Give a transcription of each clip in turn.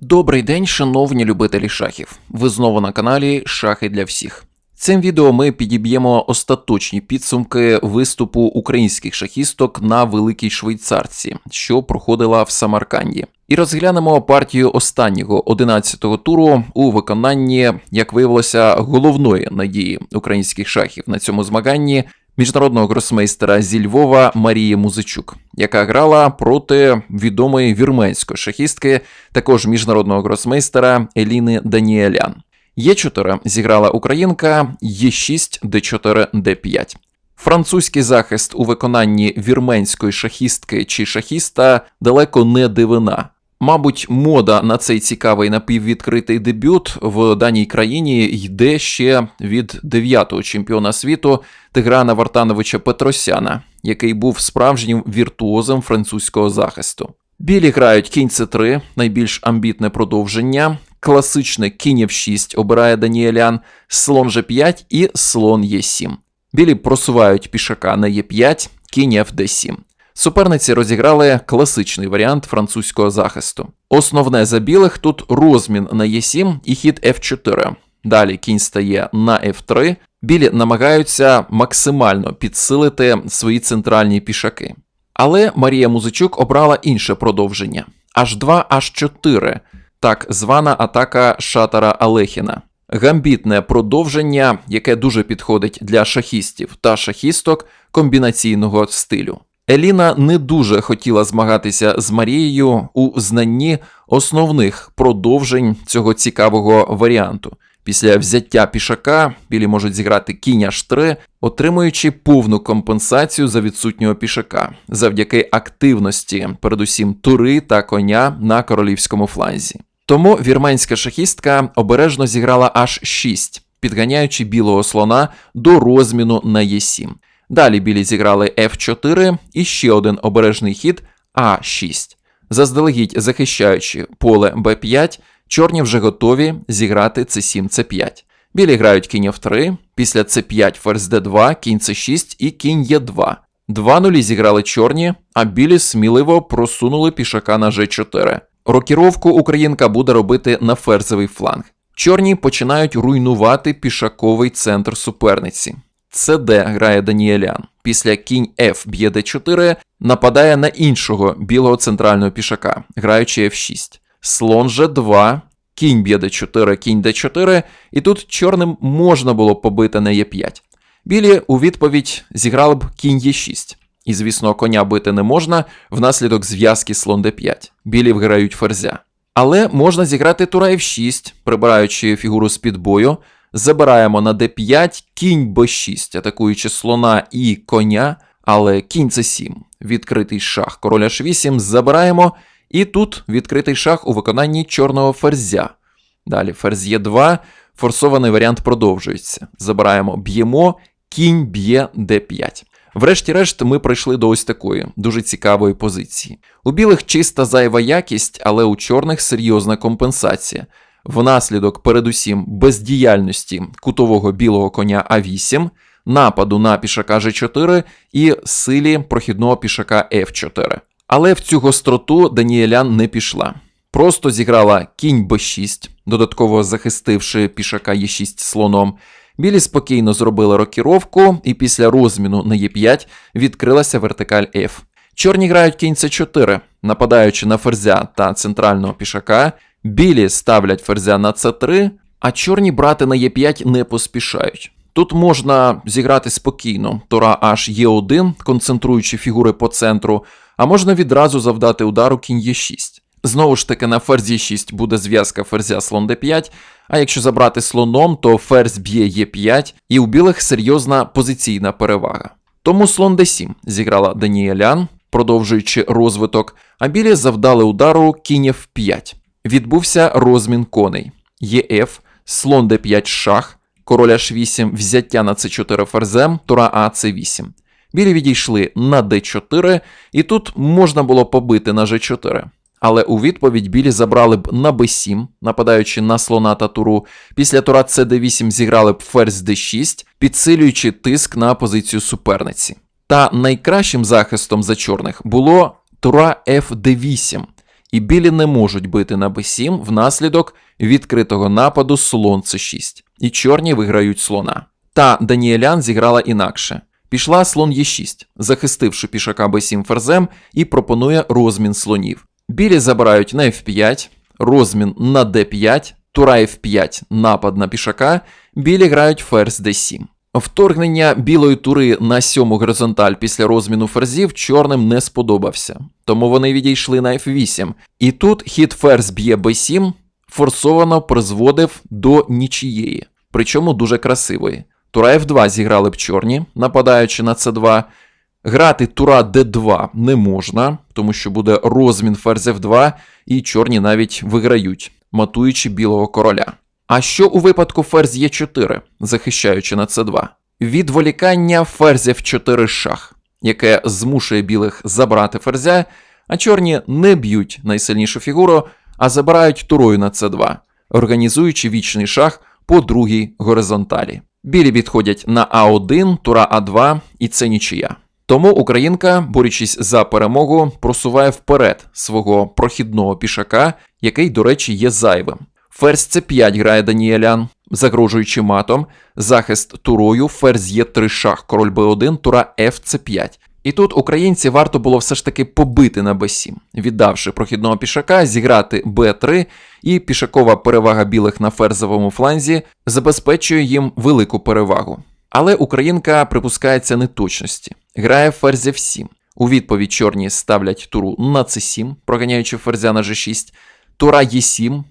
Добрий день, шановні любителі шахів. Ви знову на каналі Шахи для всіх. Цим відео ми підіб'ємо остаточні підсумки виступу українських шахісток на Великій Швейцарці, що проходила в Самарканді. І розглянемо партію останнього 11-го туру у виконанні, як виявилося, головної надії українських шахів на цьому змаганні міжнародного гросмейстера зі Львова Марії Музичук, яка грала проти відомої вірменської шахістки, також міжнародного гросмейстера Еліни Даніелян. Є4 зіграла українка, Є6, Д4, Д5. Французький захист у виконанні вірменської шахістки чи шахіста далеко не дивина. Мабуть, мода на цей цікавий напіввідкритий дебют в даній країні йде ще від дев'ятого чемпіона світу Тиграна Вартановича Петросяна, який був справжнім віртуозом французького захисту. Білі грають кінь С3, найбільш амбітне продовження. Класичне кінь F6 обирає Даніелян, слон G5 і слон Е7. Білі просувають пішака на Е5, кінь FD7. Суперниці розіграли класичний варіант французького захисту. Основне за білих тут розмін на Е7 і хід F4. Далі кінь стає на F3. Білі намагаються максимально підсилити свої центральні пішаки. Але Марія Музичук обрала інше продовження: H2, H4, так звана атака шатара Алехіна. Гамбітне продовження, яке дуже підходить для шахістів та шахісток комбінаційного стилю. Еліна не дуже хотіла змагатися з Марією у знанні основних продовжень цього цікавого варіанту. Після взяття пішака білі можуть зіграти кінь H3, отримуючи повну компенсацію за відсутнього пішака завдяки активності, передусім тури та коня на королівському фланзі. Тому вірменська шахістка обережно зіграла аж 6, підганяючи білого слона до розміну на Е7. Далі білі зіграли F4 і ще один обережний хід А6. Заздалегідь захищаючи поле Б5, чорні вже готові зіграти С7, С5. Білі грають кінь F3, після С5 ферзь Д2, кінь С6 і кінь Е2. Два нулі зіграли чорні, а білі сміливо просунули пішака на G4. Рокіровку українка буде робити на ферзовий фланг. Чорні починають руйнувати пішаковий центр суперниці. ЦД грає Даніелян. Після кінь F б'є d4, нападає на іншого білого центрального пішака, граючи F6. Слон G2, кінь б'є d4, кінь d4, і тут чорним можна було побити на Е5. Білі у відповідь зіграли б кінь Е6. І, звісно, коня бити не можна внаслідок зв'язки слон d5. Білі вграють ферзя. Але можна зіграти тура F6, прибираючи фігуру з під бою. Забираємо на d5, кінь b6, атакуючи слона і коня, але кінь c7, відкритий шах, король h8, забираємо, і тут відкритий шах у виконанні чорного ферзя. Далі ферзь Е2, форсований варіант продовжується. Забираємо, б'ємо, кінь б'є d5. Врешті-решт, ми прийшли до ось такої дуже цікавої позиції. У білих чиста зайва якість, але у чорних серйозна компенсація. Внаслідок, передусім, бездіяльності кутового білого коня А8, нападу на пішака G4 і силі прохідного пішака F4. Але в цю гостроту Даніелян не пішла. Просто зіграла кінь b6, додатково захистивши пішака Е6 слоном. Білі спокійно зробили рокіровку, і після розміну на Е5 відкрилася вертикаль F. Чорні грають кінь С4, нападаючи на ферзя та центрального пішака. Білі ставлять ферзя на С3, а чорні брати на Е5 не поспішають. Тут можна зіграти спокійно, Тора аж Е1, концентруючи фігури по центру, а можна відразу завдати удару кінь Е6. Знову ж таки, на ферзі 6 буде зв'язка ферзя слон d5, а якщо забрати слоном, то ферзь б'є Е5, і у білих серйозна позиційна перевага. Тому слон d7 зіграла Даніелян, продовжуючи розвиток, а білі завдали удару кінь F5. Відбувся розмін коней. ЄФ, слон d5 шах, король h8, взяття на c4 ферзем, тура А c8. Білі відійшли на d4, і тут можна було побити на g4. Але у відповідь білі забрали б на b7, нападаючи на слона та туру. Після тура cd8 зіграли б ферзь d6, підсилюючи тиск на позицію суперниці. Та найкращим захистом за чорних було тура fd8, і білі не можуть бити на b7 внаслідок відкритого нападу слон c6. І чорні виграють слона. Та Даніелян зіграла інакше. Пішла слон Е6, захистивши пішака b7 ферзем, і пропонує розмін слонів. Білі забирають на f5, розмін на d5, тура f5, напад на пішака, білі грають ферзь d7. Вторгнення білої тури на сьому горизонталь після розміну ферзів чорним не сподобався, тому вони відійшли на f8. І тут хід ферзь б'є b7 форсовано призводив до нічієї, причому дуже красивої. Тура f2 зіграли б чорні, нападаючи на c2. Грати тура d2 не можна, тому що буде розмін ферзь f2, і чорні навіть виграють, матуючи білого короля. А що у випадку ферзь Е4, захищаючи на c2? Відволікання ферзя f4 шах, яке змушує білих забрати ферзя, а чорні не б'ють найсильнішу фігуру, а забирають турою на c2, організуючи вічний шах по другій горизонталі. Білі відходять на А1, тура А2, і це нічия. Тому Українка, борючись за перемогу, просуває вперед свого прохідного пішака, який, до речі, є зайвим. Ферзь С5 грає Даніелян, загрожуючи матом, захист турою, ферзь Є3 шах, король Б1, тура ФЦ5. І тут українці варто було все ж таки побити на Б7, віддавши прохідного пішака, зіграти Б3, і пішакова перевага білих на ферзовому фланзі забезпечує їм велику перевагу. Але українка припускається неточності, грає ферзь F7. У відповідь чорні ставлять туру на c7, проганяючи ферзя на g6, тура Е7,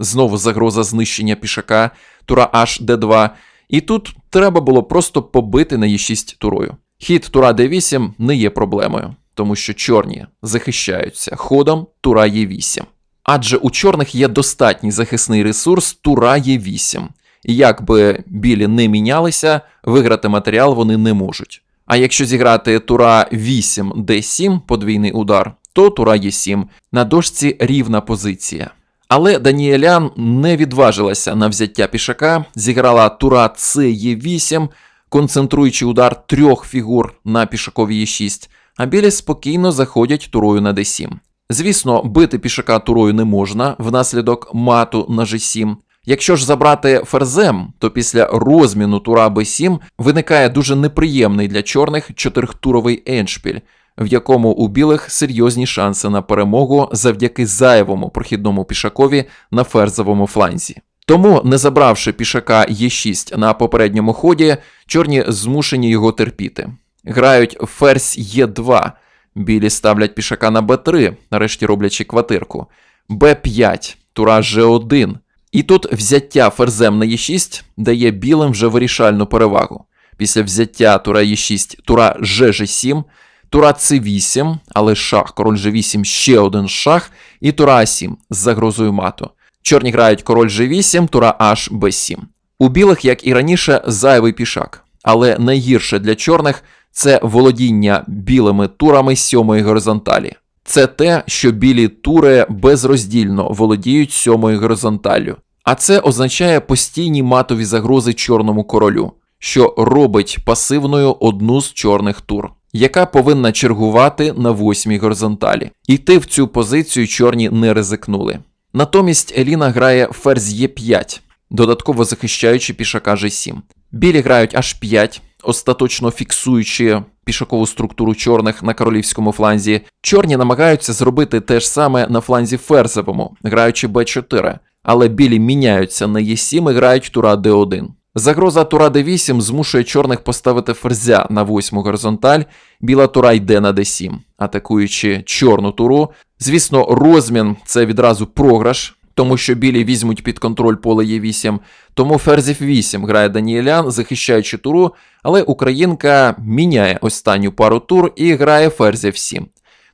знову загроза знищення пішака, тура H d2. І тут треба було просто побити на Е6 турою. Хід тура d8 не є проблемою, тому що чорні захищаються ходом тура Е8. Адже у чорних є достатній захисний ресурс тура Е8. І як би білі не мінялися, виграти матеріал вони не можуть. А якщо зіграти тура 8 d7, подвійний удар, то тура Е7 на дошці рівна позиція. Але Даніелян не відважилася на взяття пішака, зіграла тура С Е8, концентруючи удар трьох фігур на пішакові Е6, а білі спокійно заходять турою на d7. Звісно, бити пішака турою не можна внаслідок мату на g7. Якщо ж забрати ферзем, то після розміну тура b7 виникає дуже неприємний для чорних чотирьохтуровий еншпіль, в якому у білих серйозні шанси на перемогу завдяки зайвому прохідному пішакові на ферзовому фланзі. Тому, не забравши пішака Е6 на попередньому ході, чорні змушені його терпіти. Грають ферзь Е2, білі ставлять пішака на Б3, нарешті роблячи квартирку, Б5, тура Ж1. І тут взяття ферзем на Е6 дає білим вже вирішальну перевагу. Після взяття тура Е6, тура ЖЖ7, тура С8, але шах, король Ж8, ще один шах, і тура А7 з загрозою мату. Чорні грають король G8, тура H, B7. У білих, як і раніше, зайвий пішак. Але найгірше для чорних це володіння білими турами сьомої горизонталі. Це те, що білі тури безроздільно володіють сьомою горизонталлю. А це означає постійні матові загрози чорному королю, що робить пасивною одну з чорних тур, яка повинна чергувати на восьмій горизонталі. Іти в цю позицію чорні не ризикнули. Натомість Еліна грає ферзь Е5, додатково захищаючи пішака G7. Білі грають H5, остаточно фіксуючи пішакову структуру чорних на королівському фланзі. Чорні намагаються зробити те ж саме на фланзі ферзовому, граючи b4, але білі міняються на Е7 і грають тура d1. Загроза тура d8 змушує чорних поставити ферзя на восьму горизонталь, біла тура йде на d7, атакуючи чорну туру. Звісно, розмін це відразу програш, тому що білі візьмуть під контроль поле Е8. Тому ферзів 8 грає Даніелян, захищаючи туру, але Українка міняє останню пару тур і грає ферзів 7.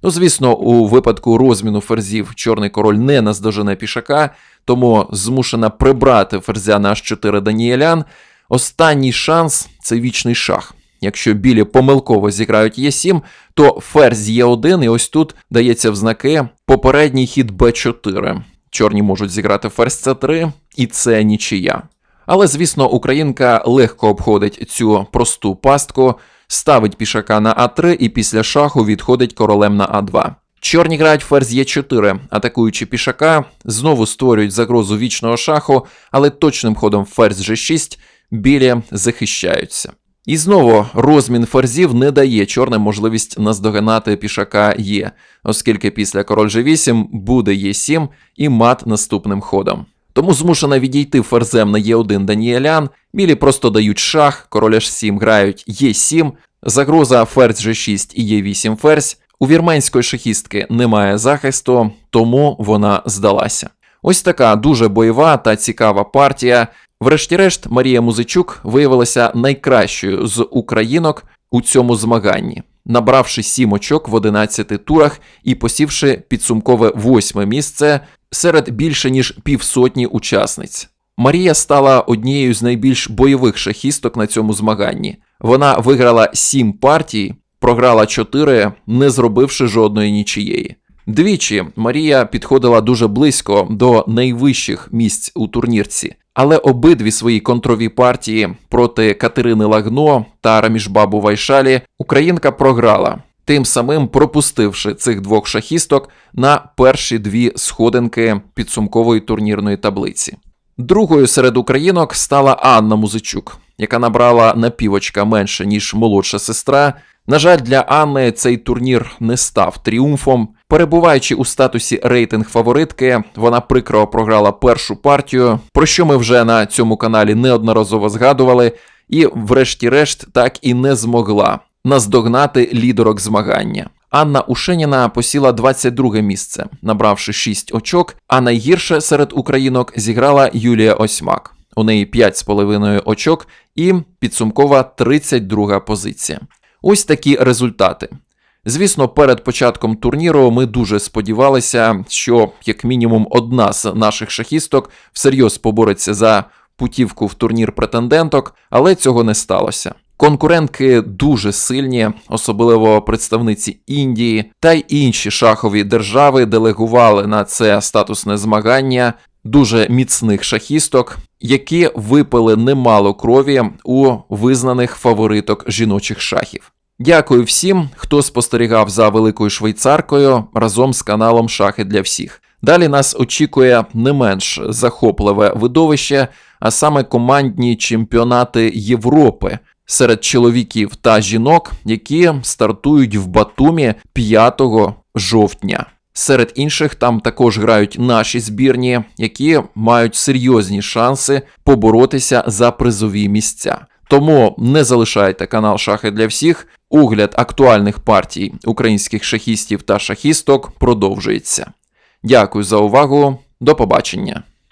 Ну, звісно, у випадку розміну ферзів чорний король не наздожене пішака, тому змушена прибрати ферзя на H4 Даніелян. Останній шанс це вічний шах. Якщо білі помилково зіграють Е7, то ферзь Е1, і ось тут дається в знаки попередній хід Б4. Чорні можуть зіграти ферзь С3, і це нічия. Але, звісно, українка легко обходить цю просту пастку, ставить пішака на А3 і після шаху відходить королем на А2. Чорні грають ферзь Е4, атакуючи пішака, знову створюють загрозу вічного шаху, але точним ходом ферзь G6 білі захищаються. І знову розмін ферзів не дає чорним можливість наздоганати пішака Є, оскільки після король G8 буде Е7 і мат наступним ходом. Тому змушена відійти ферзем на Е1 Даніелян, білі просто дають шах, король H7 грають Е7, загроза ферзь G6 і Е8 ферзь. У вірменської шахістки немає захисту, тому вона здалася. Ось така дуже бойова та цікава партія. Врешті-решт, Марія Музичук виявилася найкращою з українок у цьому змаганні, набравши 7 очок в 11 турах і посівши підсумкове восьме місце серед більше ніж півсотні учасниць. Марія стала однією з найбільш бойових шахісток на цьому змаганні. Вона виграла 7 партій, програла 4, не зробивши жодної нічиєї. Двічі Марія підходила дуже близько до найвищих місць у турнірці, але обидві свої контрові партії проти Катерини Лагно та Рамішбабу Вайшалі українка програла, тим самим пропустивши цих двох шахісток на перші дві сходинки підсумкової турнірної таблиці. Другою серед українок стала Анна Музичук, яка набрала на півочка менше ніж молодша сестра. На жаль, для Анни цей турнір не став тріумфом. Перебуваючи у статусі рейтинг фаворитки, вона прикро програла першу партію, про що ми вже на цьому каналі неодноразово згадували, і, врешті-решт, так і не змогла наздогнати лідерок змагання. Анна Ушеніна посіла 22 місце, набравши 6 очок, а найгірше серед українок зіграла Юлія Осьмак. У неї 5,5 очок і підсумкова 32 позиція. Ось такі результати. Звісно, перед початком турніру ми дуже сподівалися, що як мінімум одна з наших шахісток всерйоз побореться за путівку в турнір претенденток, але цього не сталося. Конкурентки дуже сильні, особливо представниці Індії та й інші шахові держави делегували на це статусне змагання дуже міцних шахісток, які випили немало крові у визнаних фавориток жіночих шахів. Дякую всім, хто спостерігав за великою швейцаркою разом з каналом Шахи для всіх. Далі нас очікує не менш захопливе видовище, а саме командні чемпіонати Європи серед чоловіків та жінок, які стартують в Батумі 5 жовтня. Серед інших там також грають наші збірні, які мають серйозні шанси поборотися за призові місця. Тому не залишайте канал Шахи для всіх. Огляд актуальних партій українських шахістів та шахісток продовжується. Дякую за увагу. До побачення.